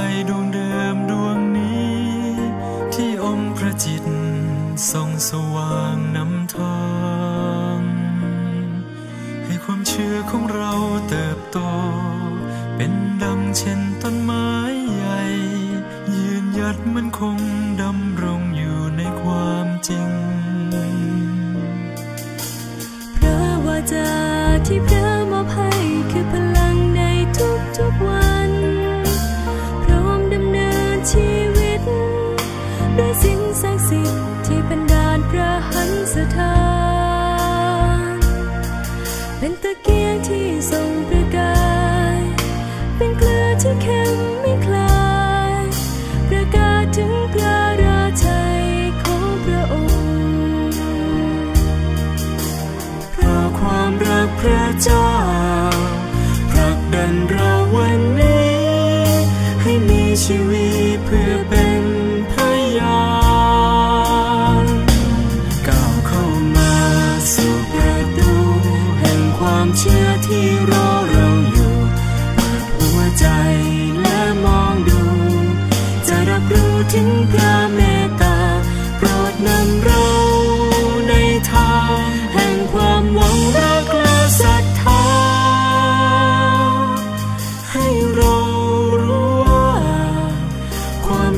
ดวงใจดวงเดิมดวงนี้ ที่องค์พระจิตส่องสว่างนำทางให้ความเชื่อของเราเติบโต เป็นดังเช่นต้นไม้ใหญ่ ยืนหยัดมันคงดำรงอยู่ในความจริง ชีวิต ด้วยสิ่งศักดิ์สิทธิ์ที่บันดาลพระหันสถาน เป็นตะเกียงที่ส่องประกาย เป็นเกลือที่เค็มไม่คลาย ประกาศถึงพระราชัยของพระองค์ เพราะความรักพระเจ้า ชีวิตเพื่อเป็น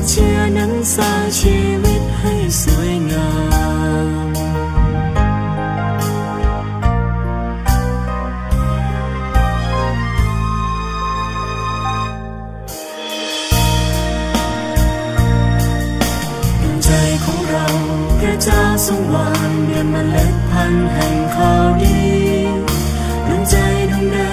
เชื่อนั้นสร้างชีวิตให้สวยงามใจของเราพระเจ้าทรงวางด้วยเมล็ดพันธุ์แห่งข่าวดีดวงใจดวงเดิมดว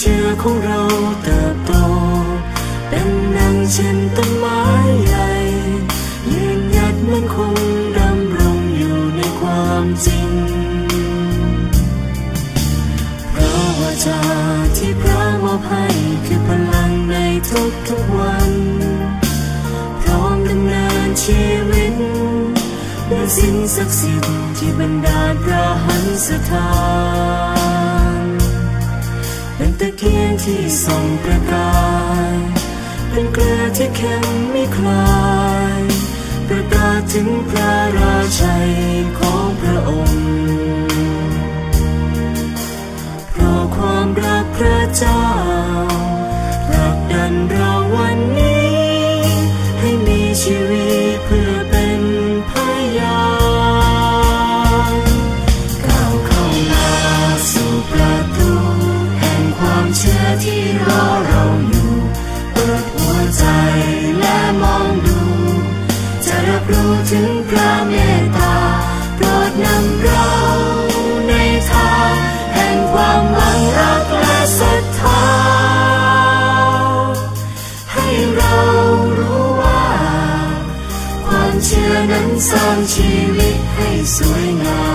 เชื่อของเราเติบโต เป็นดังเช่นต้นไม้ใหญ่ยืนหยัดมันคงดำรงอยู่ในความจริงพระวาจาที่พระมอบให้คือพลังในทุกทุกๆวัน พร้อมดำเนินชีวิตด้วยสิ่งศักดิ์สิทธิ์ที่บรรดาลพระหันสถาน เทียงที่ส่องประกาย เป็นเกลือที่เค็มไม่คลาย ประกาศถึงพระราชัยของพระองค์ เพราะความรักพระเจ้าผลักดันเรา รู้ถึงพระเมตตาโปรดนำเราในทางแห่งความหวังรักและศรัทธาให้เรารู้ว่า ความเชื่อนั้นสร้างชีวิตให้สวยงาม